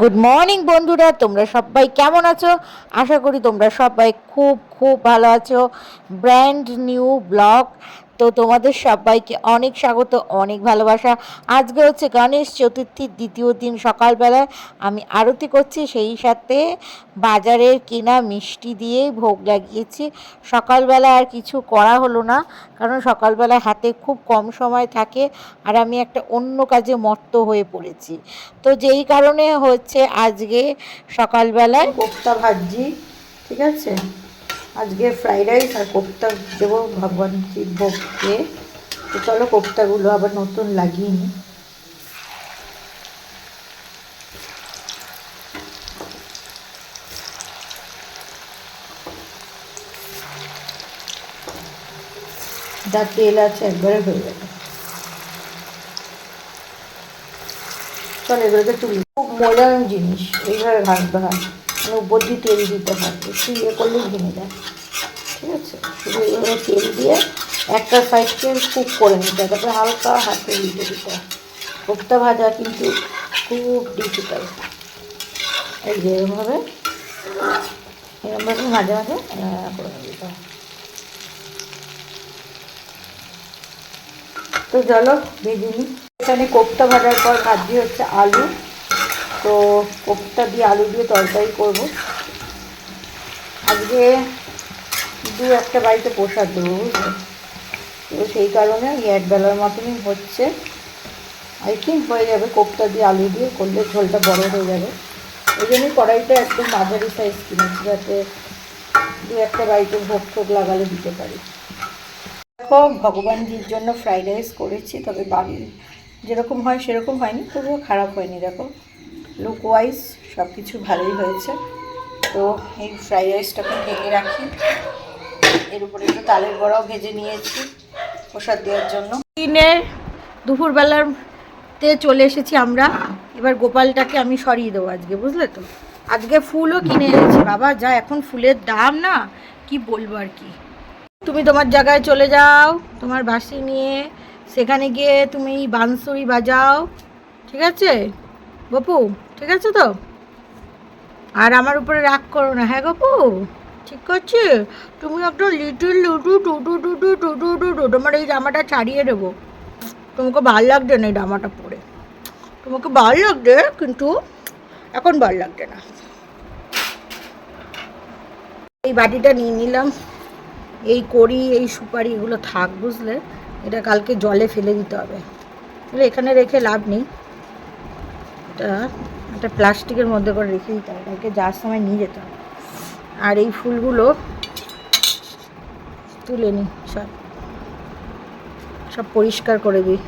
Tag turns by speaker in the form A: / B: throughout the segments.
A: Good morning বন্ধুরা। তোমরা সবাই কেমন আছো? আশা করি তোমরা সবাই খুব খুব ভালো আছো। ব্র্যান্ড নিউ ব্লগ তো তোমাদের সবাইকে অনেক স্বাগত, অনেক ভালোবাসা। আজকে হচ্ছে গণেশ চতুর্থীর দ্বিতীয় দিন সকালবেলায়। আমি আরতি করছি, সেই সাথে বাজারের কেনা মিষ্টি দিয়েই ভোগ লাগিয়েছি। সকালবেলা আর কিছু করা হলো না, কারণ সকালবেলা হাতে খুব কম সময় থাকে আর আমি একটা অন্য কাজে মত্ত হয়ে পড়েছি। তো যেই কারণে হচ্ছে আজকে সকালবেলায় কোপ্তা ভাজি, ঠিক আছে? আজকে ফ্রাইড রাইস আর কোপ্তা দেবো, ভগবান ভোগকে তো চলো কোপ্তাগুলো আবার নতুন লাগিয়ে নিই যা তেল আছে একবারে হয়ে যাবে চল এগুলোকে তুলি। খুব মোলায়ম জিনিস, এইভাবে ভাজতে হয়। উপর দিয়ে তেল দিতে হয়, একটু ইয়ে করলেই ভেঙে যায়। ঠিক আছে? শুধু এইভাবে তেল দিয়ে একটা সাইডকে কুক করে নিতে হয়, তারপরে হালকা হাতে উল্টে দিতে হয়। কোপ্তা ভাজা কিন্তু খুব ডিফিকাল্ট এই যে এরমভাবে এরমভাবে মাঝে মাঝে করে দিতে হয়। তো চলো, ভেজে নিই। এখানে কোপ্তা ভাজার পর ভাজি হচ্ছে আলু। তো কোপ্তা দিয়ে আলু দিয়ে তরকারি করব। আজকে দু একটা বাড়িতে প্রসাদ দেবো, বুঝলে? তো সেই কারণে ওই এক বেলার মতনই হচ্ছে। আই থিঙ্ক হয়ে যাবে কোপ্তা দিয়ে আলু দিয়ে, করলে ঝোলটা বড় হয়ে যাবে। ওই জন্যই কড়াইটা একদম মাঝারি সাইজ কিনেছি, যাতে দু একটা বাড়িতে ভোগ টোক লাগালে দিতে পারি। দেখো, ভগবানজির জন্য ফ্রাইড রাইস করেছি, তবে বাড়ির যেরকম হয় সেরকম হয়নি, তবুও খারাপ হয়নি, দেখো। লুক ওয়াইজ সব কিছু ভালোই হয়েছে। তো এই ফ্রাইড রাইসটাকে ঢেকে রাখি। এর উপরে একটু তালের বড়াও ভেজে নিয়েছি প্রসাদ দেওয়ার জন্য। দিনের দুপুরবেলার তে চলে এসেছি আমরা। এবার গোপালটাকে আমি সরিয়ে দেবো আজকে, বুঝলে তো? আজকে ফুলও কিনে এনেছি। বাবা, যা এখন ফুলের দাম না, কি বলব আর কি? তুমি তোমার জায়গায় চলে যাও, তোমার বাসি নিয়ে। সেখানে গিয়ে তুমি বাঁশরি বাজাও। ঠিক আছে? গপু ঠিক আছে তো? আর আমার উপরে রাগ করো না হ্যাঁ গপু ঠিক আছে? তুমি একটা লিটল লুটু টুটু টুটু টুটু টুটু তোমার এই জামাটা ছাড়িয়ে দেবো। তোমাকে ভালো লাগছে না এই জামাটা পরে। তোমাকে ভালো লাগছে, কিন্তু এখন ভালো লাগছে না। এই বাটিটা নিয়ে নিলাম। এই করি এই সুপারি এগুলো থাক বুঝলে। এটা কালকে জলে ফেলে দিতে হবে। এখানে রেখে লাভ নেই। এটা একটা প্লাস্টিকের মধ্যে করে রেখে দিতে হবে কালকে যাওয়ার সময় নিয়ে যেতে হবে। আর এই ফুলগুলো তুলে নিই সব। সব পরিষ্কার করে দিই।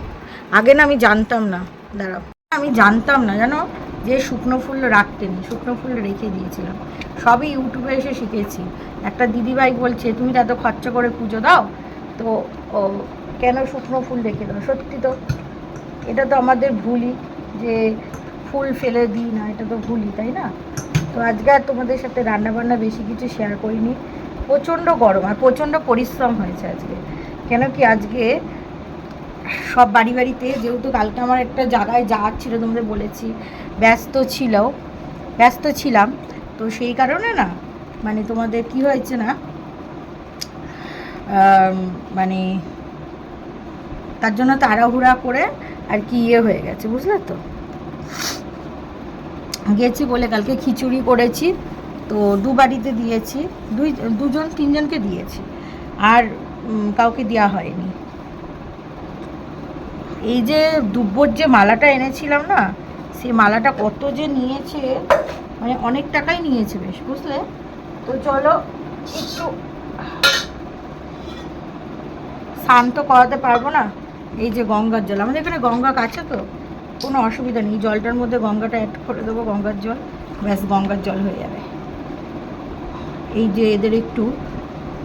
A: আগে না আমি জানতাম না, দাঁড়াও। আমি জানতাম না, জানো? যে শুকনো ফুল রাখতে নেই, শুকনো ফুল রেখে দিয়েছিলাম। সবই ইউটিউবে এসে শিখেছি। একটা দিদিভাই বলছে, তুমি তো এত খরচা করে পুজো দাও, তো কেন শুকনো ফুল রেখে দাও সত্যি তো, এটা তো আমাদের ভুলই যে ফুল ফেলে দিই, না এটা তো ভুলই, তাই না? তো আজকে আর তোমাদের সাথে রান্নাবান্না বেশি কিছু শেয়ার করিনি। প্রচণ্ড গরম আর প্রচণ্ড পরিশ্রম হয়েছে আজকে। কেন কি আজকে সব বাড়ি বাড়িতে, যেহেতু কালকে আমার একটা জায়গায় যাওয়ার ছিল, তোমাদের বলেছি, ব্যস্ত ছিল, ব্যস্ত ছিলাম। তো সেই কারণে না মানে তোমাদের কি হয়েছে না মানে তার জন্য তাড়াহুড়া করে আর কি ইয়ে হয়ে গেছে, বুঝলে তো? গেছি বলে কালকে খিচুড়ি করেছি, তো দু বাড়িতে দিয়েছি, দুই, দুজন, তিনজনকে দিয়েছি, আর কাউকে দেওয়া হয়নি। এই যে দুব্বর যে মালাটা এনেছিলাম না, সেই মালাটা কত যে নিয়েছে মানে অনেক টাকাই নিয়েছে বেশ, বুঝলে? তো চলো একটু স্নান তো করাতে পারব না? এই যে গঙ্গার জল, আমাদের এখানে গঙ্গা কাছে তো? কোনো অসুবিধা নেই। জলটার মধ্যে গঙ্গাটা অ্যাড করে দেবো, গঙ্গার জল। ব্যাস, গঙ্গার জল হয়ে যাবে। এই যে এদের একটু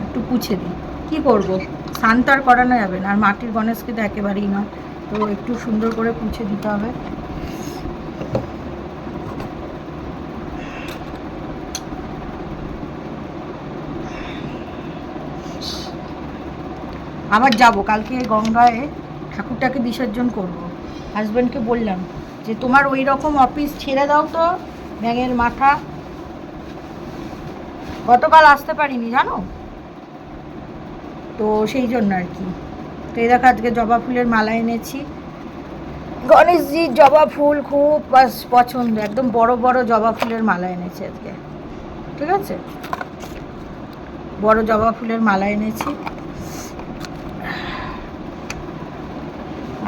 A: একটু পুছে দিই। কী করব? স্নান তো করানো যাবে না। আর মাটির গণেশকে তো একেবারেই নয় তো একটু সুন্দর করে পুছে দিতে হবে। আবার যাব। কালকে গঙ্গায় ঠাকুরটাকে বিসর্জন করব। হাজব্যান্ডকে বললাম যে, তোমার ওই রকম অফিস ছেড়ে দাও তো, ব্যাঙের মাথা। গতকাল আসতে পারিনি, জানো? তো সেই জন্য আর কি। তো এই দেখো, আজকে জবা ফুলের মালা এনেছি। গণেশজির জবা ফুল খুব পছন্দ, একদম বড় বড় জবা ফুলের মালা এনেছি আজকে। ঠিক আছে? বড় জবা ফুলের মালা এনেছি।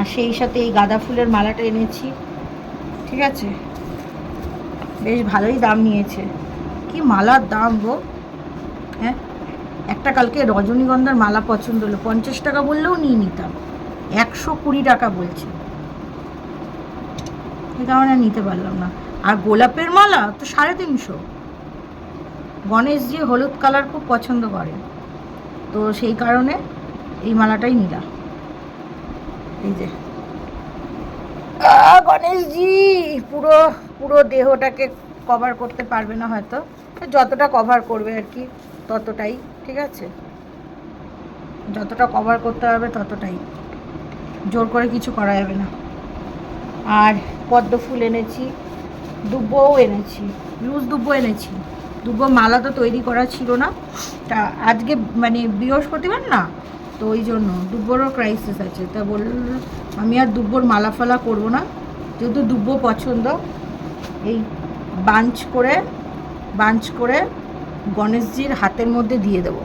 A: আর সেই সাথে এই গাঁদা ফুলের মালাটা এনেছি। ঠিক আছে? বেশ ভালোই দাম নিয়েছে। কি মালার দাম গো? হ্যাঁ? একটা কালকে রজনীগন্ধার মালা পছন্দ হলো। পঞ্চাশ টাকা বললেও নিয়ে নিতাম। একশো কুড়ি টাকা বলছে। এই কারণে নিতে পারলাম না। আর গোলাপের মালা তো সাড়ে তিনশো। গণেশ যে হলুদ কালার খুব পছন্দ করে। তো সেই কারণে এই মালাটাই নিলাম। এই যে। গণেশজি, পুরো পুরো দেহটাকে কভার করতে পারবে না হয়তো। যতটা কভার করবে আর কি, ততটাই, ঠিক আছে? যতটা কভার করতে পারবে ততটাই। জোর করে কিছু করা যাবে না। আর পদ্ম ফুল এনেছি, দুব্বও এনেছি, লুজ দুব্বো এনেছি। দুব্বো মালা তো তৈরি করা ছিল না। তা আজকে মানে বৃহস্পতিবার না? তো ওই জন্য দুব্বরও ক্রাইসিস আছে। তা বলল আমি আর দুব্বর মালা ফালা করব না। যেহেতু দুব্বো পছন্দ, এই বাঞ্চ করে বাঞ্চ করে গণেশজির হাতের মধ্যে দিয়ে দেবো।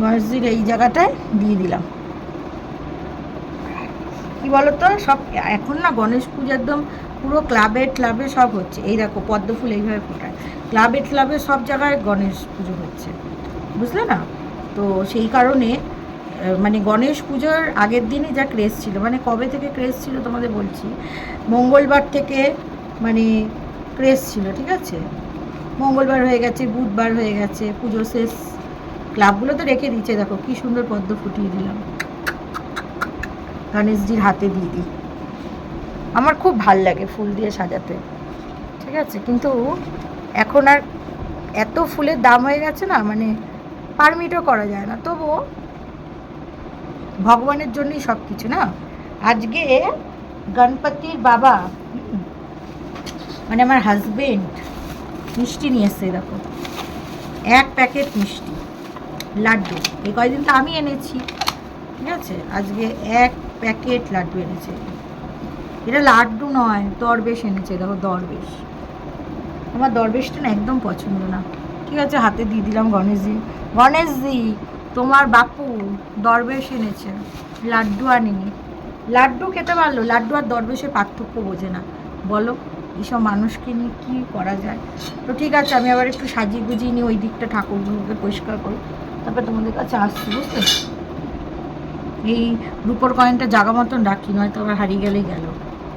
A: গণেশজির এই জায়গাটায় দিয়ে দিলাম। কি বলতো, সব এখন না গণেশ পুজো একদম পুরো ক্লাবে ক্লাবে সব হচ্ছে। এই দেখো পদ্ম ফুল এইভাবে ফোটায়। ক্লাবে ক্লাবে সব জায়গায় গণেশ পুজো হচ্ছে। বুঝলে না? তো সেই কারণে মানে গণেশ পুজোর আগের দিনই যা ক্রেজ ছিল। মানে কবে থেকে ক্রেজ ছিল তোমাদের বলছি? মঙ্গলবার থেকে মানে ক্রেজ ছিল, ঠিক আছে? মঙ্গলবার হয়ে গেছে, বুধবার হয়ে গেছে, পুজো শেষ। ক্লাবগুলো তো রেখে দিচ্ছে দেখো কি সুন্দর পদ্ম ফুটিয়ে দিলাম। গণেশজির হাতে দিয়ে দিই। আমার খুব ভালো লাগে ফুল দিয়ে সাজাতে। ঠিক আছে? কিন্তু এখন আর এত ফুলের দাম হয়ে গেছে না মানে পারমিটও করা যায় না। তবুও ভগবানের জন্যই সব কিছু না? আজকে গণপতির বাবা মানে আমার হাজবেন্ড মিষ্টি নিয়ে এসছে, দেখো। এক প্যাকেট মিষ্টি, লাড্ডু। এই কয়দিন তো আমি এনেছি, ঠিক আছে? আজকে এক প্যাকেট লাড্ডু এনেছে। এটা লাড্ডু নয়, দরবেশ এনেছে, দেখো, দরবেশ। আমার দরবেশটা না একদম পছন্দ না। ঠিক আছে, হাতে দিয়ে দিলাম গণেশজি। গণেশজি, তোমার বাপু দরবেশ এনেছে। লাড্ডু আনেনি। লাড্ডু খেতে পারল? লাড্ডু আর দরবেশের পার্থক্য বোঝে না। বলো এইসব মানুষকে নিয়ে কী করা যায়? তো ঠিক আছে, আমি আবার একটু সাজিয়ে গুজিয়ে নিয়ে ওই দিকটা ঠাকুরগুলোকে পরিষ্কার করি তারপর তোমাদের কাছে আসছি বুঝতে এই রূপোর কয়েনটা জাগা মতন রাখি, নয়তো আবার হারিয়ে গেলেই গেল।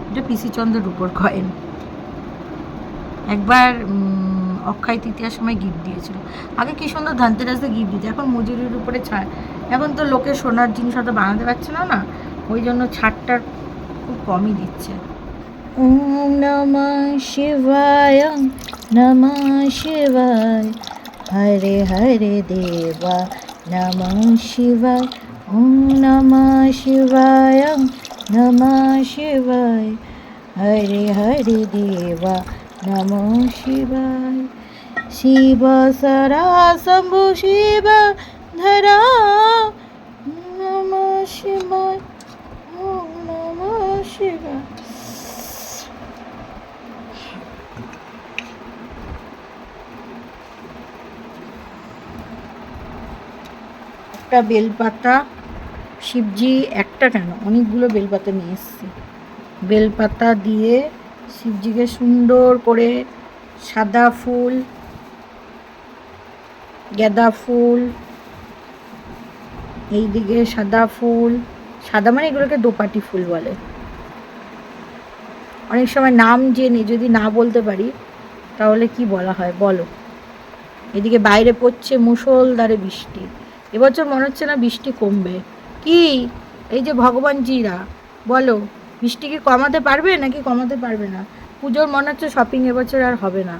A: এটা পিসিচন্দ্র রূপোর কয়েন একবার অক্ষয় তৃতীয়ার সময় গিফট দিয়েছিল। আগে কি সুন্দর ধনতেরাসে গিফট দিত, এখন মজুরির উপরে ছাড়। এখন তো লোকে সোনার জিনিস হয়তো বানাতে পারছে না না? ওই জন্য ছাড়টা খুব কমই দিচ্ছে। ওম নমঃ শিবায় নমঃ শিবায়। হরে হরে দেবা, নমঃ শিবায়। ওম নমঃ শিবায় নমঃ শিবায়। হরে হরে দেবা নমঃ শিবায় শিব সরা শম্ভু শিব ধরা নমঃ ওম নমঃ শিবায় একটা বেলপাতা, শিবজি একটা কেন? অনেকগুলো বেলপাতা নিয়ে এসেছি। বেলপাতা দিয়ে শিবজিকে সুন্দর করে সাদা ফুল, গাঁদা ফুল, এইদিকে সাদা ফুল, সাদা মানে এগুলোকে দোপাটি ফুল বলে। অনেক সময় নাম জেনে যদি না বলতে পারি, তাহলে কি বলা হয় বলো? এদিকে বাইরে পড়ছে মুষলধারে বৃষ্টি। এবছর মনে হচ্ছে না বৃষ্টি কমবে। কি? এই যে ভগবানজিরা, বলো। বৃষ্টি কি কমাতে পারবে নাকি কমাতে পারবে না? পুজোর মনে হচ্ছে শপিং এবছর আর হবে না।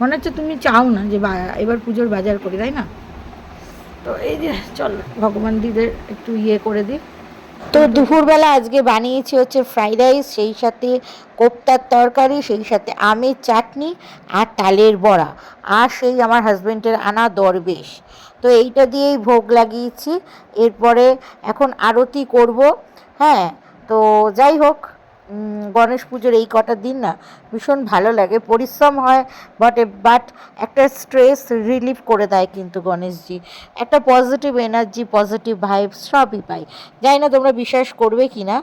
A: মনে হচ্ছে তুমি চাও না যে এবার পুজোর বাজার করি, তাই না? তো এই যে, চল, ভগবান দিদের একটু ইয়ে করে দিই তো দুপুরবেলা আজকে বানিয়েছি হচ্ছে ফ্রাইড রাইস সেই সাথে কোপ্তার তরকারি, সেই সাথে আমের চাটনি আর তালের বড়া আর সেই আমার হাজব্যান্ডের আনা দরবেশ। তো এইটা দিয়েই ভোগ লাগিয়েছি। এরপরে এখন আরতি করব হ্যাঁ? তো যাই হোক গণেশ পুজোর এই কটা দিন না ভীষণ ভালো লাগে। পরিশ্রম হয় বাট বাট একটা স্ট্রেস রিলিফ করে দেয় কিন্তু গণেশজি। একটা পজিটিভ এনার্জি পজিটিভ ভাইব সবই পাই। যাই না তোমরা বিশ্বাস করবে কি না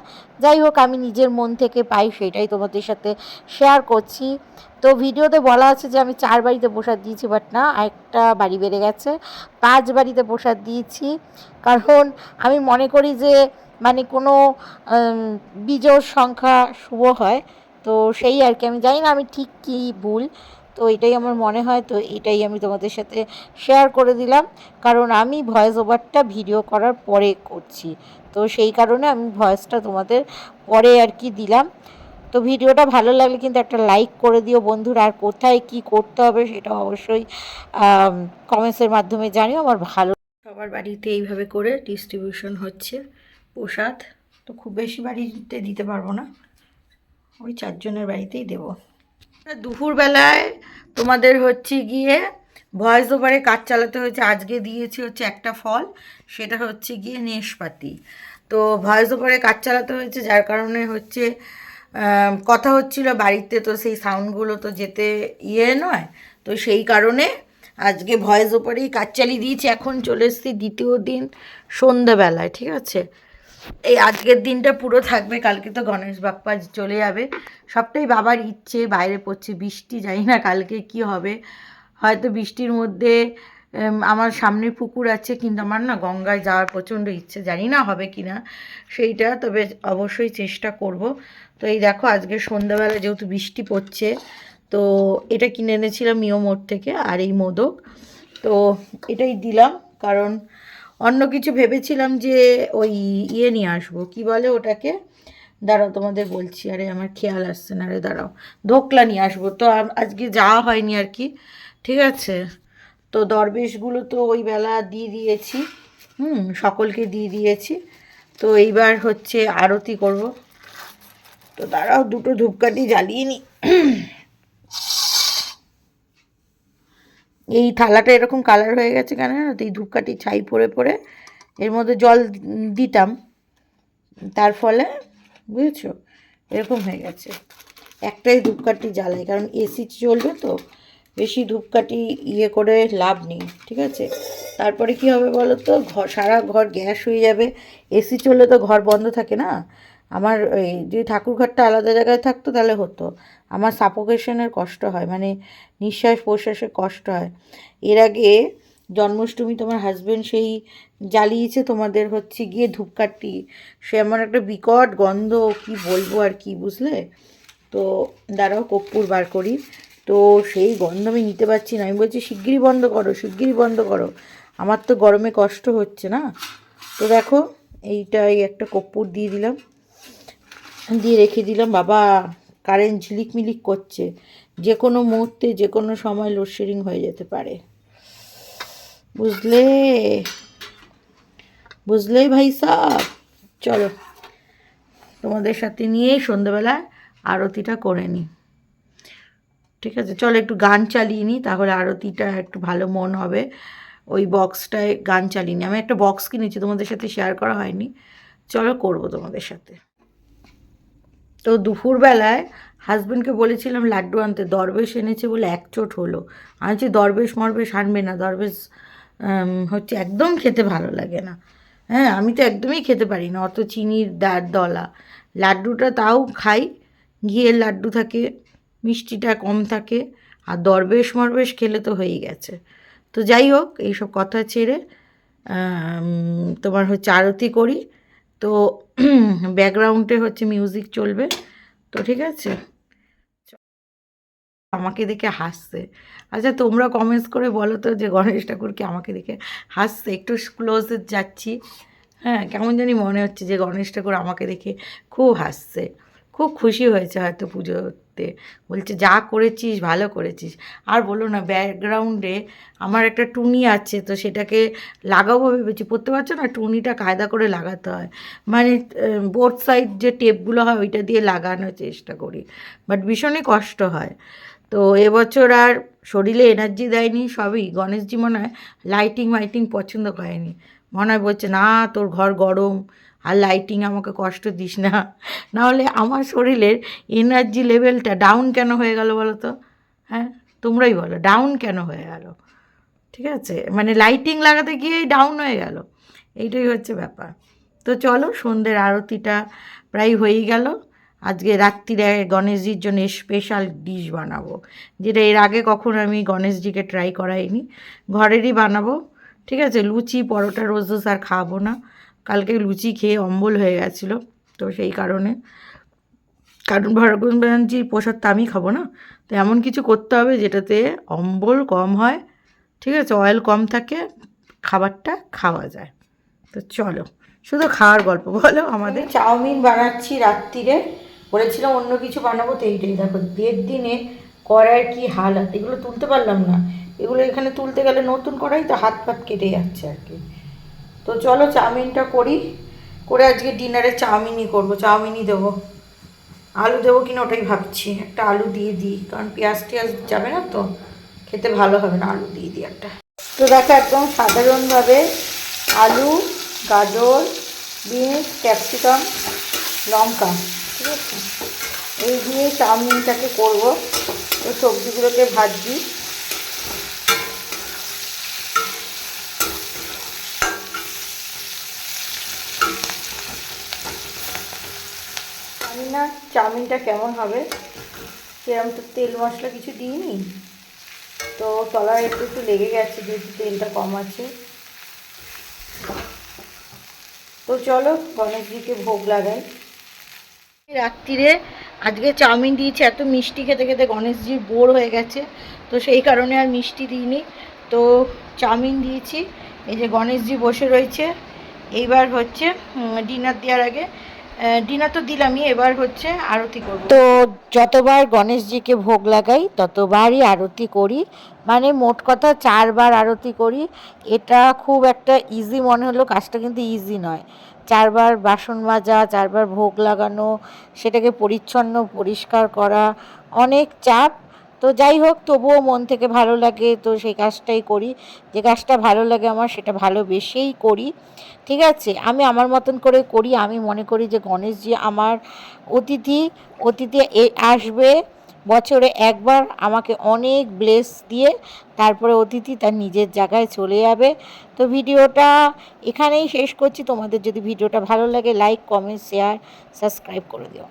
A: যাই হোক, আমি নিজের মন থেকে পাই সেটাই তোমাদের সাথে শেয়ার করছি। তো ভিডিওতে বলা আছে যে আমি চার বাড়িতে প্রসাদ দিয়েছি বাট না, একটা বাড়ি বেড়ে গেছে। পাঁচ বাড়িতে প্রসাদ দিয়েছি। কারণ আমি মনে করি যে মানে কোনো বিজোড় সংখ্যা শুভ হয়, তো সেই আর কি, আমি জানি না আমি ঠিক কী ভুল, তো এটাই আমার মনে হয়, তো এটাই আমি তোমাদের সাথে শেয়ার করে দিলাম, কারণ আমি ভয়েস ওভারটা ভিডিও করার পরে করছি, তো সেই কারণে আমি ভয়েসটা তোমাদের পরে আর কি দিলাম, তো ভিডিওটা ভালো লাগলে কিন্তু একটা লাইক করে দিও বন্ধুরা, আর কোথায় কি করতে হবে সেটা অবশ্যই কমেন্টসের মাধ্যমে জানিও, আমার ভালো সবার বাড়িতে এইভাবে করে ডিস্ট্রিবিউশন হচ্ছে। প্রসাদ তো খুব বেশি বাড়িতে দিতে পারব না। ওই চারজনের বাড়িতেই দেবো। দুপুরবেলায় তোমাদের হচ্ছে গিয়ে ভয়েস ওভারে কাজ চালাতে হয়েছে। আজকে দিয়েছি হচ্ছে একটা ফল, সেটা হচ্ছে গিয়ে নেশপাতি তো ভয়েস ওভারে কাজ চালাতে হয়েছে, যার কারণে হচ্ছে কথা হচ্ছিল বাড়িতে তো সেই সাউন্ডগুলো তো যেতে ইয়ে নয়। তো সেই কারণে আজকে ভয়েস ওভারেই কাজ চালিয়ে দিয়েছি। এখন চলে এসেছি দ্বিতীয় দিন সন্ধ্যাবেলায় ঠিক আছে? এই আজকের দিনটা পুরো থাকবে, কালকে তো গণেশ বাপ্পা চলে যাবে। সবটাই বাবার ইচ্ছে, বাইরে পড়ছে বৃষ্টি, জানি না কালকে কি হবে। হয়তো বৃষ্টির মধ্যে আমার সামনে পুকুর আছে, কিন্তু আমার না গঙ্গায় যাওয়ার প্রচণ্ড ইচ্ছে, জানি না হবে কি না সেইটা, তবে অবশ্যই চেষ্টা করব। তো এই দেখো, আজকে সন্ধ্যাবেলা যেহেতু বৃষ্টি পড়ছে, তো এটা কিনে এনেছিলাম মিও মোড় থেকে আর এই মোদক। তো এটাই দিলাম, কারণ অন্য কিছু ভেবেছিলাম যে ওই ইয়ে নিয়ে আসব। কি বলে ওটাকে? দাঁড়াও, তোমাদের বলছি। আরে, আমার খেয়াল আসছে না রে, দাঁড়াও। ধোকলা নিয়ে আসব। তো আজকে যাওয়া হয়নি আর কি। ঠিক আছে? তো দরবেশগুলো তো ওই বেলা দিয়ে দিয়েছি। হুম, সকলকে দিয়ে দিয়েছি। তো এইবার হচ্ছে আরতি করব। তো দাঁড়াও, দুটো ধূপকাঠি জ্বালিয়ে নি। এই থালাটা এরকম কালার হয়ে গেছে কেন এই ধূপকাঠি ছাই পড়ে পড়ে এর মধ্যে জল দিতাম। তার ফলে বুঝেছ? এরকম হয়ে গেছে। একটাই ধূপকাঠি জ্বালাই, কারণ এসি চলবে তো। বেশি ধূপকাঠি ইয়ে করে লাভ নেই, ঠিক আছে? তারপরে কি হবে বলো তো? ঘর সারা ঘর গ্যাস হয়ে যাবে। এসি চললে তো ঘর বন্ধ থাকে না? আমার ওই যদি ঠাকুরঘরটা আলাদা জায়গায় থাকতো তাহলে হতো। আমার সাপোকেশনের কষ্ট হয় মানে নিঃশ্বাস প্রশ্বাসের কষ্ট হয়। এর আগে জন্মাষ্টমী তোমার হাজব্যান্ড সেই জ্বালিয়েছে তোমাদের হচ্ছে গিয়ে ধূপকাঠি। সে আমার একটা বিকট গন্ধ, কি বলব আর কি, বুঝলে? তো দাঁড়াও কর্পূর বার করি। তো সেই গন্ধ আমি নিতে পারছি না। আমি বলছি, শিগগিরই বন্ধ করো, শিগগিরই বন্ধ করো। আমার তো গরমে কষ্ট হচ্ছে না। তো দেখো, এইটাই একটা কর্পূর দিয়ে দিলাম। দিয়ে রেখে দিলাম। বাবা কারেন্ট ঝিলিকমিলিক করছে। যে কোনো মুহূর্তে যে কোনো সময় লোডশেডিং হয়ে যেতে পারে। বুঝলে? বুঝলে ভাই সাহ চলো, তোমাদের সাথে নিয়েই সন্ধ্যেবেলা আরতিটা করে নিই ঠিক আছে, চলো একটু গান চালিয়ে নিই তাহলে আরতিটা একটু ভালো মন হবে। ওই বক্সটায় গান চালিয়ে নিই আমি একটা বক্স কিনেছি, তোমাদের সাথে শেয়ার করা হয়নি। চলো করব তোমাদের সাথে। তো দুপুরবেলায় হাজব্যান্ডকে বলেছিলাম, লাড্ডু আনতে, দরবেশ এনেছে বলে এক চোট হলো। বলছি, দরবেশ, মরবেশ আনবে না, দরবেশ হচ্ছে একদম খেতে ভালো লাগে না। হ্যাঁ আমি তো একদমই খেতে পারি না, অত চিনির দাঁত দলা। লাড্ডুটা তাও খাই, ঘিয়ের লাড্ডু থাকে, মিষ্টিটা কম থাকে, আর দরবেশ, মরবেশ খেলে তো হয়েই গেছে। তো যাই হোক, এইসব কথা ছেড়ে তোমার হচ্ছে আরতি করি। তো ব্যাকগ্রাউন্ডে হচ্ছে মিউজিক চলবে। তো ঠিক আছে? আমাকে দেখে হাসছে। আচ্ছা তোমরা কমেন্টস করে বলো তো যে গণেশ ঠাকুরকে আমাকে দেখে হাসছে? একটু ক্লোজে যাচ্ছি। হ্যাঁ কেমন জানি মনে হচ্ছে যে গণেশ ঠাকুর আমাকে দেখে খুব হাসছে। খুব খুশি হয়েছে হয়তো পুজো করতে। বলছে, যা করেছিস, ভালো করেছিস। আর বলো না ব্যাকগ্রাউন্ডে আমার একটা টুনি আছে, তো সেটাকে লাগাবো ভেবেছি। পড়তে পারছ না? টুনিটা কায়দা করে লাগাতে হয়। মানে বোর্ড সাইড যে টেপগুলো হয়, ওইটা দিয়ে লাগানোর চেষ্টা করি। বাট ভীষণই কষ্ট হয়। তো এবছর আর শরীরে এনার্জি দেয়নি সবই। গণেশজি মনে হয় লাইটিং মাইটিং পছন্দ করেনি। মনে হয় বলছে, না, তোর ঘর গরম। আর লাইটিং আমাকে কষ্ট দিস না। নাহলে আমার শরীরের এনার্জি লেভেলটা ডাউন কেন হয়ে গেল বলো তো হ্যাঁ তোমরাই বলো ডাউন কেন হয়ে গেল? ঠিক আছে? মানে লাইটিং লাগাতে গিয়েই ডাউন হয়ে গেল। এইটাই হচ্ছে ব্যাপার। তো চলো, সন্ধ্যের আরতিটা প্রায় হয়েই গেল। আজকে রাত্রিরে গণেশজির জন্য স্পেশাল ডিশ বানাবো, যেটা এর আগে কখনো আমি গণেশজিকে ট্রাই করাইনি। ঘরেরই বানাবো। ঠিক আছে? লুচি, পরোটা, রোজ রোজ আর খাব না। কালকে লুচি খেয়ে অম্বল হয়ে গেছিল, তো সেই কারণে। কারণ ভগবানজির প্রসাদ তো আমি খাব না, তো এমন কিছু করতে হবে যেটাতে অম্বল কম হয়, ঠিক আছে অয়েল কম থাকে, খাবারটা খাওয়া যায়। তো চলো, শুধু খাওয়ার গল্প বলো আমাদের। চাউমিন বানাচ্ছি রাত্রিরে, বলেছিলাম অন্য কিছু বানাবো, তো এইটাই দেখো, দেড় দিনে কড়াইয়ের কি হালাত এগুলো তুলতে পারলাম না। এগুলো এখানে তুলতে গেলে নতুন কড়াই, তো হাত ফাত কেটে যাচ্ছে আর কি। তো চলো চাউমিনটা করি। করে আজকে ডিনারে চাউমিনই করব, চাউমিনই দেবো। আলু দেবো কিনা ওটাই ভাবছি। একটা আলু দিয়ে দিই, কারণ পেঁয়াজ টেয়াজ যাবে না তো, খেতে ভালো হবে না, আলু দিয়ে দিই একটা। তো দেখো একদম সাধারণভাবে আলু, গাজর, বিনস, ক্যাপসিকাম, লঙ্কা, ঠিক আছে? এই দিয়ে চাউমিনটাকে করব। তো সবজিগুলোকে ভাজছি চাউমিনটা কেমন হবে? সেরকম তো তেল মশলা কিছু দিইনি। তো তলায় একটু একটু লেগে গেছে, যেহেতু তেলটা কম আছে। তো চলো গণেশজিকে ভোগ লাগাই। রাত্রিরে আজকে চাউমিন দিয়েছে, এত মিষ্টি খেতে খেতে গণেশজির বোর হয়ে গেছে। তো সেই কারণে আর মিষ্টি দিইনি। তো চাউমিন দিয়েছি, এই যে গণেশজি বসে রয়েছে। এইবার হচ্ছে ডিনার দেওয়ার আগে ডিনার তো দিলামই, এবার হচ্ছে আরতি করব। তো যতবার গণেশজিকে ভোগ লাগাই, ততবারই আরতি করি। মানে মোট কথা চারবার আরতি করি। এটা খুব একটা ইজি মনে হলো কাজটা কিন্তু ইজি নয়। চারবার বাসন মাজা, চারবার ভোগ লাগানো, সেটাকে পরিচ্ছন্ন, পরিষ্কার করা, অনেক চাপ। তো যাই হোক, তবুও মন থেকে ভালো লাগে, তো সেই কাজটাই করি। যে কাজটা ভালো লাগে আমার, সেটা ভালোবেসেই করি। ঠিক আছে? আমি আমার মতন করে করি। আমি মনে করি যে গণেশজি আমার অতিথি অতিথি এ, আসবে বছরে একবার, আমাকে অনেক ব্লেস দিয়ে তারপরে অতিথি তার নিজের জায়গায় চলে যাবে। তো ভিডিওটা এখানেই শেষ করছি। তোমাদের যদি ভিডিওটা ভালো লাগে লাইক কমেন্ট শেয়ার সাবস্ক্রাইব করে দিও।